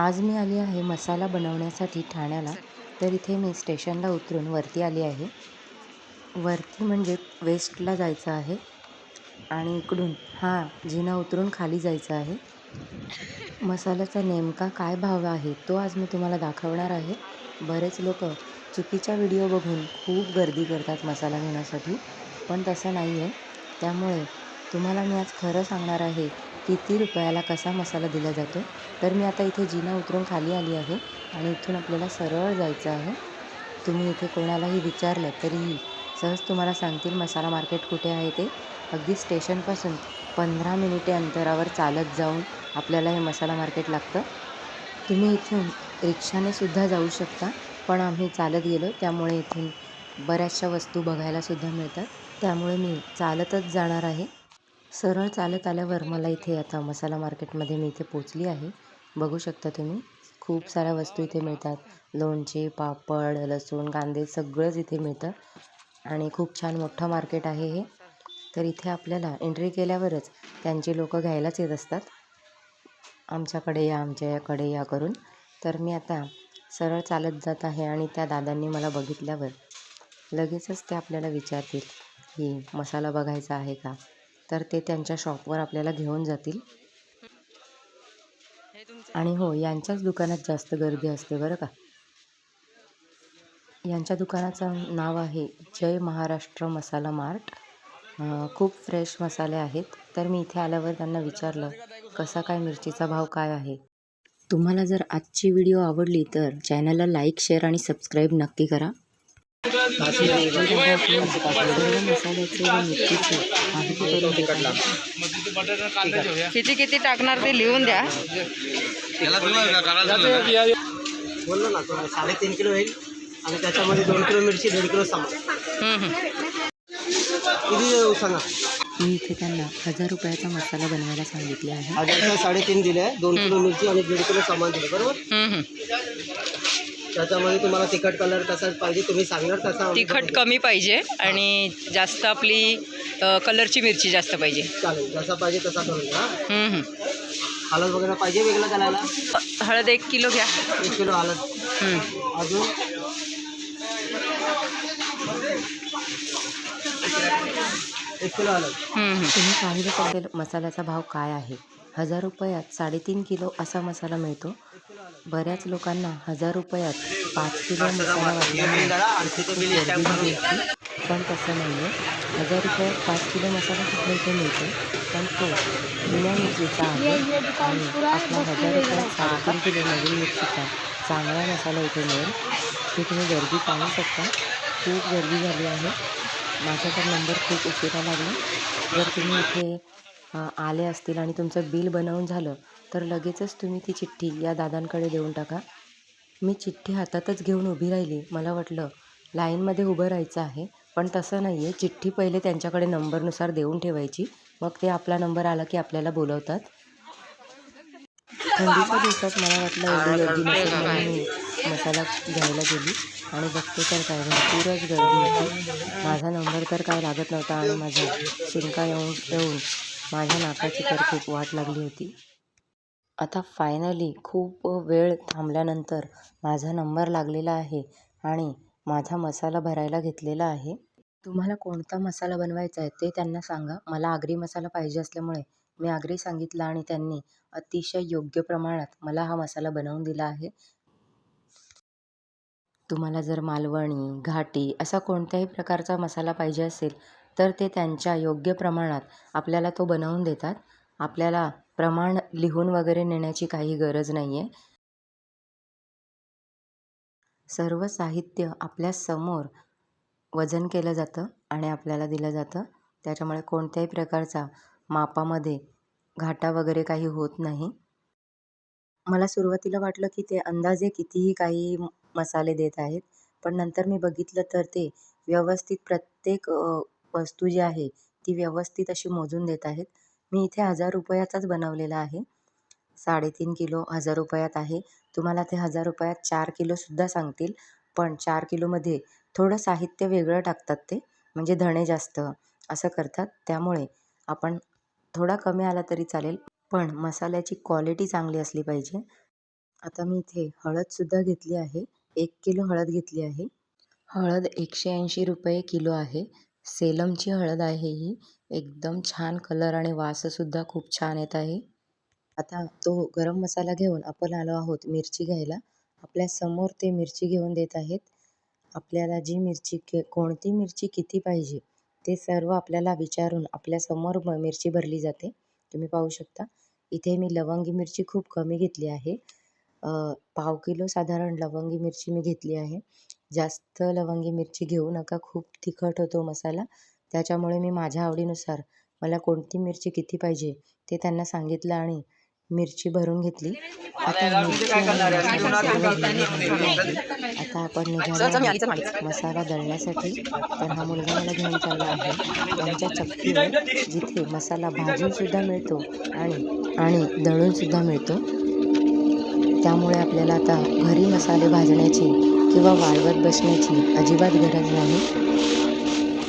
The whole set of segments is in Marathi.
आज मी आली आहे मसाला बनवण्यासाठी ठाण्याला. तर इथे मी स्टेशनला उतरून वरती आली आहे. वरती म्हणजे वेस्टला जायचं आहे. आणि इकडून हा जिना उतरून खाली जायचं आहे. मसाल्याचा नेमका काय भाव आहे तो आज मी तुम्हाला दाखवणार आहे. बरेच लोक चुकीच्या व्हिडिओ बघून खूप गर्दी करतात मसाला घेण्यासाठी. पण तसं नाही आहे त्यामुळे तुम्हाला मी आज खरं सांगणार आहे किती रुपयाला कसा मसाला दिला जातो? तर मी आता इथे जिना उतरून खाली आली आहे आणि इथून आपल्याला सरळ जायचं आहे. तुम्ही इथे कोणालाही विचारलं तरीही सहज तुम्हाला सांगतील मसाला मार्केट कुठे आहे ते. अगदी स्टेशनपासून पंधरा मिनिटे अंतरावर चालत जाऊन आपल्याला हे मसाला मार्केट लागतं. तुम्ही इथून रिक्षाने सुद्धा जाऊ शकता पण आम्ही चालत गेलो त्यामुळे इथून बऱ्याचशा वस्तू बघायला सुद्धा मिळतात. त्यामुळे मी चालतच जाणार आहे. सरळ चालत आल्यावर मला इथे आता मसाला मार्केटमध्ये मी इथे पोचली आहे. बघू शकता तुम्ही खूप साऱ्या वस्तू इथे मिळतात. लोणचे पापड लसूण कांदे सगळंच इथे मिळतं. आणि खूप छान मोठं मार्केट आहे हे. तर इथे आपल्याला एंट्री केल्यावरच त्यांची लोक घ्यायलाच येत असतात. आमच्याकडे या आमच्याकडे या करून. तर मी आता सरळ चालत जात आहे आणि त्या दादांनी मला बघितल्यावर लगेचच ते आपल्याला विचारतील की मसाला बघायचा आहे का? तर ते त्यांच्या शॉपवर आपल्याला घेऊन जातील. आणि हो यांच्याच दुकानात जास्त गर्दी असते बरं का. यांच्या दुकानाचं नाव आहे जय महाराष्ट्र मसाला मार्ट. खूप फ्रेश मसाले आहेत. तर मी इथे आल्यावर त्यांना विचारलं कसा काय मिरचीचा भाव काय आहे? तुम्हाला जर आजची व्हिडिओ आवडली तर चॅनलला लाईक शेअर आणि सबस्क्राईब नक्की करा. किती किती टाकणार ते लिहून द्या बोललो ना तो साडेतीन किलो होईल आणि त्याच्यामध्ये दोन किलो मिरची दीड किलो सामान. किती सांगा मी इथे त्यांना हज़ार रुपयाचा मसाला बनवायला सांगितले आहे साडेतीन दिले दोन किलो मिरची आणि दीड किलो सामान दिले बरोबर हम्म, हम्म. त्याच्यामध्ये तुम्हाला तिखट कलर कसा पाहिजे तुम्ही सांगणार तसा तिखट कमी पाहिजे आणि जास्त आपली अ, कलरची मिरची जास्त पाहिजे. चालेल जसा पाहिजे तसा करून घ्या. हळद वगैरे पाहिजे वेगळं करायला? हळद एक किलो घ्या. एक किलो हळद. हम्म. अजून? एक किलो हळद. तुम्ही पाहिलं असेल मसाल्याचा भाव काय आहे? हजार रुपयात साडेतीन किलो असा मसाला मिळतो. बऱ्याच लोकांना हजार रुपयात पाच किलो मसाला वाटल्यामुळे गर्दी पण तसं नाही आहे हजार रुपयात पाच किलो मसाला सुद्धा इथे मिळतो? पण तो जुन्या मिरचीचा आहे आणि आपला हजार रुपयात साडेतीन किलो नवीन मिरचीचा चांगला मसाला इथे मिळेल. ते तुम्ही गर्दी पाहू शकता. खूप गर्दी झाली आहे. माझा तर नंबर खूप उशिरा लागला. जर तुम्ही इथे आले असतील आणि तुमचं बिल बनवून झालं तर लगेचच तुम्ही ती चिठ्ठी या दादांकडे देऊन टाका. मी चिठ्ठी हातातच घेऊन उभी राहिली. मला वाटलं लाईनमध्ये उभं राहायचं आहे पण तसं नाही आहे चिठ्ठी पहिले त्यांच्याकडे नंबरनुसार देऊन ठेवायची. मग ते आपला नंबर आला की आपल्याला बोलवतात. थंडीच्या दिवसात मला वाटलं एवढी गर्दी नसेल म्हणून मी मसाला घ्यायला गेली. आणि बघते तर काय भरपूरच गर्दी होती. माझा नंबर तर काय लागत नव्हता आणि माझा शिंका येऊन येऊन माझ्या नाकाची तर खूप वाट लागली होती. आता फायनली खूप वेळ थांबल्यानंतर माझा नंबर लागलेला आहे आणि माझा मसाला भरायला घेतलेला आहे. तुम्हाला कोणता मसाला बनवायचा आहे ते त्यांना सांगा. मला आगरी मसाला पाहिजे असल्यामुळे मी आगरी सांगितलं आणि त्यांनी अतिशय योग्य प्रमाणात मला हा मसाला बनवून दिला आहे. तुम्हाला जर मालवणी घाटी असा कोणत्याही प्रकारचा मसाला पाहिजे असेल तर ते त्यांच्या योग्य प्रमाणात आपल्याला तो बनवून देतात. आपल्याला प्रमाण लिहून वगैरे नेण्याची काही गरज नाही आहे सर्व साहित्य आपल्यासमोर वजन केलं जातं आणि आपल्याला दिलं जातं. त्याच्यामुळे कोणत्याही प्रकारचा मापामध्ये घाटा वगैरे काही होत नाही. मला सुरुवातीला वाटलं की ते अंदाजे कितीही काही मसाले देत आहेत पण नंतर मी बघितलं तर ते व्यवस्थित प्रत्येक वस्तू जी आहे ती व्यवस्थित अशी मोजून देत आहेत. मी इथे हजार रुपयाचाच बनवलेला आहे. साडेतीन किलो हजार रुपयात आहे. तुम्हाला ते हजार रुपयात चार किलोसुद्धा सांगतील. पण चार किलोमध्ये थोडं साहित्य वेगळं टाकतात ते म्हणजे धणे जास्त असं करतात. त्यामुळे आपण थोडा कमी आला तरी चालेल पण मसाल्याची क्वालिटी चांगली असली पाहिजे. आता मी इथे हळदसुद्धा घेतली आहे. एक किलो हळद घेतली आहे. हळद एकशे ऐंशी रुपये किलो आहे. सेलमची हळद आहे ही. एकदम छान कलर आणि वाससुद्धा खूप छान येत आहे. आता तो गरम मसाला घेऊन आपण आलो आहोत मिरची घ्यायला. आपल्यासमोर ते मिरची घेऊन देत आहेत. आपल्याला जी मिरची के कोणती मिरची किती पाहिजे ते सर्व आपल्याला विचारून आपल्यासमोर म मिरची भरली जाते. तुम्ही पाहू शकता. इथे मी लवंगी मिरची खूप कमी घेतली आहे. पाव किलो साधारण लवंगी मिरची मी घेतली आहे. जास्त लवंगी मिरची घेऊ नका खूप तिखट होतो मसाला. त्याच्यामुळे मी माझ्या आवडीनुसार मला कोणती मिरची किती पाहिजे ते त्यांना सांगितलं आणि मिरची भरून घेतली. आता मिरची आपण निघालो मसाला दळण्यासाठी. तर हा मुलगा मला घेऊन चालला आहे. त्यांच्या चक्कीवर जिथे मसाला भाजून सुद्धा मिळतो आणि आणि दळून सुद्धा मिळतो. त्यामुळे आपल्याला आता घरी मसाले भाजण्याची किंवा वाळवत बसण्याची अजिबात गरज नाही.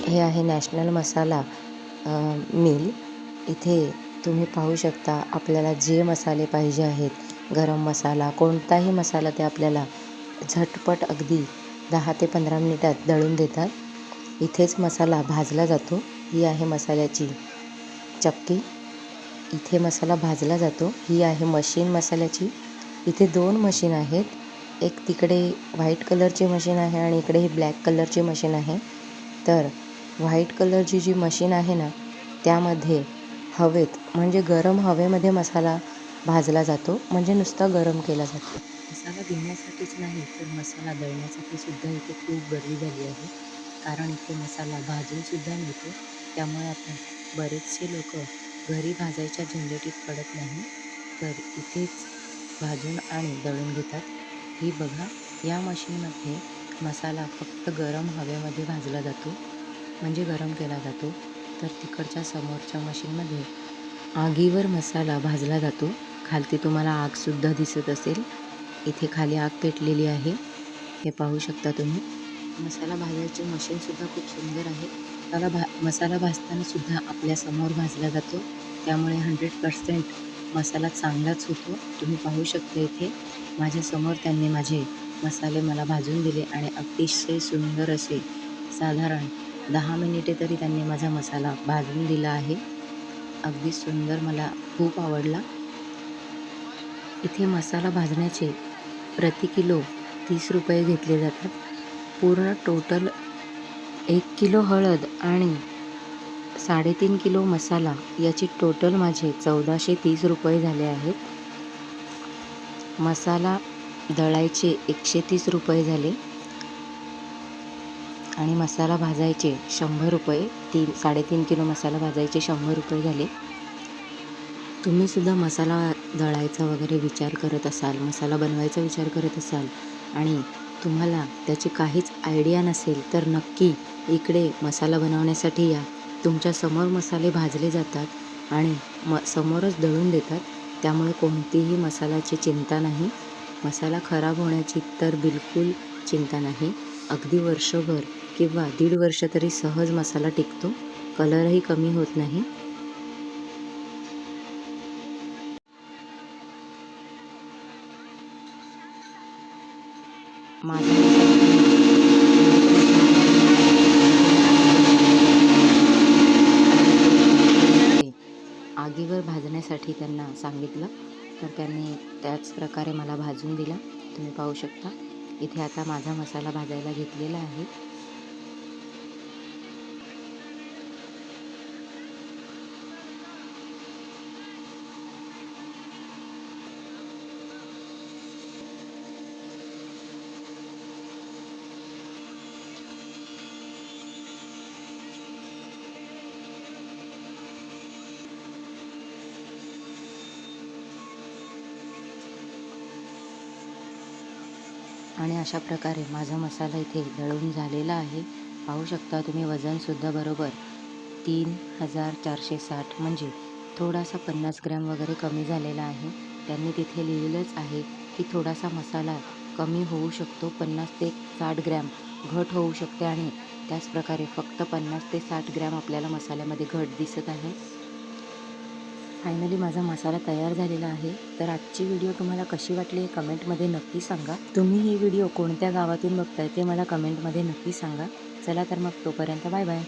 हे आहे नॅशनल मसाला मिल. इथे तुम्ही पाहू शकता आपल्याला जे मसाले पाहिजे आहेत गरम मसाला कोणताही मसाला ते आपल्याला झटपट अगदी दहा ते पंधरा मिनिटात दळून देतात. इथेच मसाला भाजला जातो. ही आहे मसाल्याची चक्की. इथे मसाला भाजला जातो. ही आहे मशीन मसाल्याची इथे दोन मशीन आहेत. एक तिकडे व्हाईट कलरची मशीन आहे आणि इकडे ही ब्लॅक कलरची मशीन आहे. तर व्हाईट कलरची जी मशीन आहे ना त्यामध्ये हवेत म्हणजे गरम हवेमध्ये मसाला भाजला जातो म्हणजे नुसता गरम केला जातो. मसाला भिण्यासाठीच नाही तर मसाला दळण्यासाठी सुद्धा इथे खूप गर्दी झाली आहे. कारण इथे मसाला भाजूनसुद्धा मिळतो. त्यामुळे आपण बरेचसे लोक घरी भाजायच्या झंझटीत पडत नाही. तर इथेच भाजून आणि दळून घेतात. ही बघा या मशीनमध्ये मसाला फक्त गरम हवेमध्ये भाजला जातो म्हणजे गरम केला जातो. तर तिकडच्या समोरच्या मशीनमध्ये आगीवर मसाला भाजला जातो. खालती तुम्हाला आगसुद्धा दिसत असेल. इथे खाली आग पेटलेली आहे. हे पाहू शकता तुम्ही. मसाला भाजायचे मशीनसुद्धा खूप सुंदर आहे. मसाला भा मसाला भाजतानासुद्धा आपल्यासमोर भाजला जातो. त्यामुळे हंड्रेड पर्सेंट मसाला चांगलाच होतो. तुम्ही पाहू शकता इथे माझ्यासमोर त्यांनी माझे मसाले मला भाजून दिले आणि अतिशय सुंदर असे साधारण दहा मिनिटे तरी त्यांनी माझा मसाला भाजून दिला आहे. अगदी सुंदर मला खूप आवडला. इथे मसाला भाजण्याचे प्रति किलो तीस रुपये घेतले जातात. पूर्ण टोटल एक किलो हळद आणि साडेतीन किलो मसाला याची टोटल माझे चौदाशे तीस रुपये झाले आहेत. मसाला दळायचे एकशे तीस रुपये झाले. आणि मसाला भाजायचे शंभर रुपये तीन साडेतीन किलो मसाला भाजायचे शंभर रुपये झाले. तुम्हीसुद्धा मसाला दळायचा वगैरे विचार करत असाल मसाला बनवायचा विचार करत असाल आणि तुम्हाला त्याची काहीच आयडिया नसेल तर नक्की इकडे मसाला बनवण्यासाठी या. तुमच्यासमोर मसाले भाजले जातात आणि म समोरच दळून देतात. त्यामुळे कोणतीही मसाल्याची चिंता नाही. मसाला खराब होण्याची तर बिलकुल चिंता नाही. अगदी वर्षभर किंवा दीड वर्ष तरी सहज मसाला टिकतो. कलरही कमी होत नाही. माझा भाजण्यासाठी त्यांना सांगितलं. तर त्यांनी त्याच प्रकारे मला भाजून दिला. तुम्ही पाहू शकता. इथे आता माझा मसाला भाजायला घेतलेला आहे. आणि अशा प्रकारे माझा मसाला इथे दळून झालेला आहे. पाहू शकता तुम्ही वजनसुद्धा बरोबर. तीन हजार चारशे साठ म्हणजे थोडासा पन्नास ग्रॅम वगैरे कमी झालेला आहे. त्यांनी तिथे लिहिलेलंच आहे की थोडासा मसाला कमी होऊ शकतो. पन्नास ते साठ ग्रॅम घट होऊ शकते आणि त्याचप्रकारे फक्त पन्नास ते साठ ग्रॅम आपल्याला मसाल्यामध्ये घट दिसत आहे. फायनली माझा मसाला तयार झालेला आहे. तर आजची व्हिडिओ तुम्हाला कशी वाटली हे कमेंटमध्ये नक्की सांगा. तुम्ही ही व्हिडिओ कोणत्या गावातून बघताय ते मला कमेंटमध्ये नक्की सांगा. चला तर मग तोपर्यंत बाय बाय